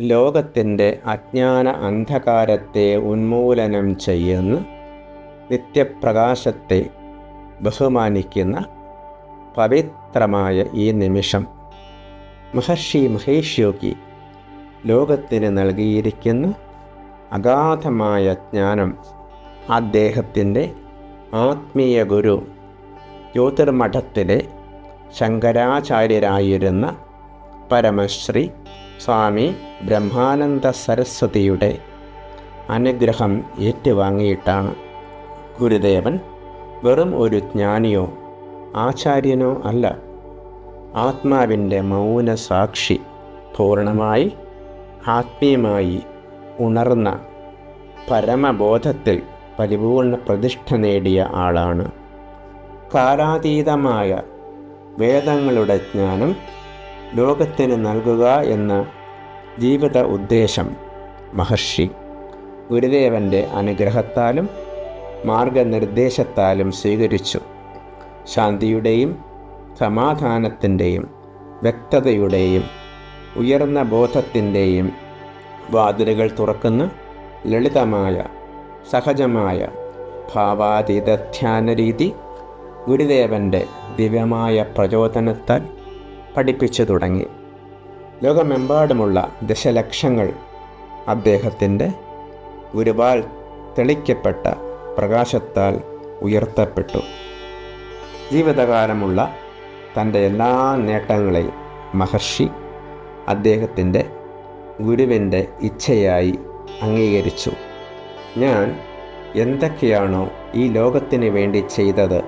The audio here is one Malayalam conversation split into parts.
ലോകത്തിന്റെ അജ്ഞാന അന്ധകാരത്തെ ഉന്മൂലനം ചെയ്യുന്ന നിത്യപ്രകാശത്തെ ബഹുമാനിക്കുന്ന പവിത്രമായ ഈ നിമിഷം മഹർഷി മഹേഷ് യോഗി ലോകത്തിന് നൽകിയിരിക്കുന്ന അഗാധമായ ജ്ഞാനം അദ്ദേഹത്തിന്റെ ആത്മീയ ഗുരു ജ്യോതിർമഠത്തിലെ ശങ്കരാചാര്യരായിരുന്ന പരമശ്രീ സ്വാമി ബ്രഹ്മാനന്ദ സരസ്വതിയുടെ അനുഗ്രഹം ഏറ്റുവാങ്ങിയിട്ടാണ്. ഗുരുദേവൻ വെറും ഒരു ജ്ഞാനിയോ ആചാര്യനോ അല്ല. ആത്മാവിന്റെ മൗന സാക്ഷി പൂർണമായി ആത്മീയമായി ഉണർന്ന പരമബോധത്തിൽ പരിപൂർണ പ്രതിഷ്ഠ നേടിയ ആളാണ്. കാലാതീതമായ വേദങ്ങളുടെ ജ്ഞാനം ലോകത്തിന് നൽകുക എന്ന ജീവിത ഉദ്ദേശം മഹർഷി ഗുരുദേവന്റെ അനുഗ്രഹത്താലും മാർഗനിർദ്ദേശത്താലും സ്വീകരിച്ചു. ശാന്തിയുടെയും സമാധാനത്തിന്റെയും വ്യക്തതയുടെയും ഉയർന്ന ബോധത്തിന്റെയും വാതിലുകൾ തുറക്കുന്ന ലളിതമായ സഹജമായ ഭാവാതീത ധ്യാന രീതി ഗുരുദേവന്റെ ദിവ്യമായ പ്രചോദനത്താൽ പഠിപ്പിച്ചു തുടങ്ങി. ലോകമെമ്പാടുമുള്ള ദശലക്ഷങ്ങൾ അദ്ദേഹത്തിന്റെ ഗുരുവാൽ തെളിക്കപ്പെട്ട പ്രകാശത്താൽ ഉയർത്തപ്പെട്ടു. ജീവിതകാലമുള്ള തന്റെ എല്ലാ നേട്ടങ്ങളെയും മഹർഷി അദ്ദേഹത്തിന്റെ ഗുരുവിന്റെ ഇച്ഛയായി അംഗീകരിച്ചു. ഞാൻ എന്തൊക്കെയാണോ ഈ ലോകത്തിന് വേണ്ടി ചെയ്തത്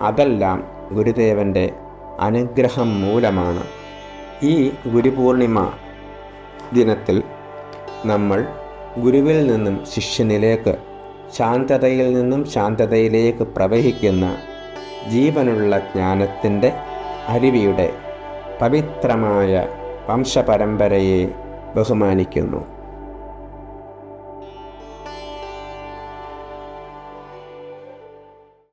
അതെല്ലാം ഗുരുദേവന്റെ അനുഗ്രഹം മൂലമാണ്. ഈ ഗുരുപൂർണിമ ദിനത്തിൽ നമ്മൾ ഗുരുവിൽ നിന്നും ശിഷ്യനിലേക്ക് ശാന്തതയിൽ നിന്നും ശാന്തതയിലേക്ക് പ്രവഹിക്കുന്ന ജീവനുള്ള ജ്ഞാനത്തിന്റെ അരുവിയുടെ പവിത്രമായ വംശപരമ്പരയെ ബഹുമാനിക്കുന്നു.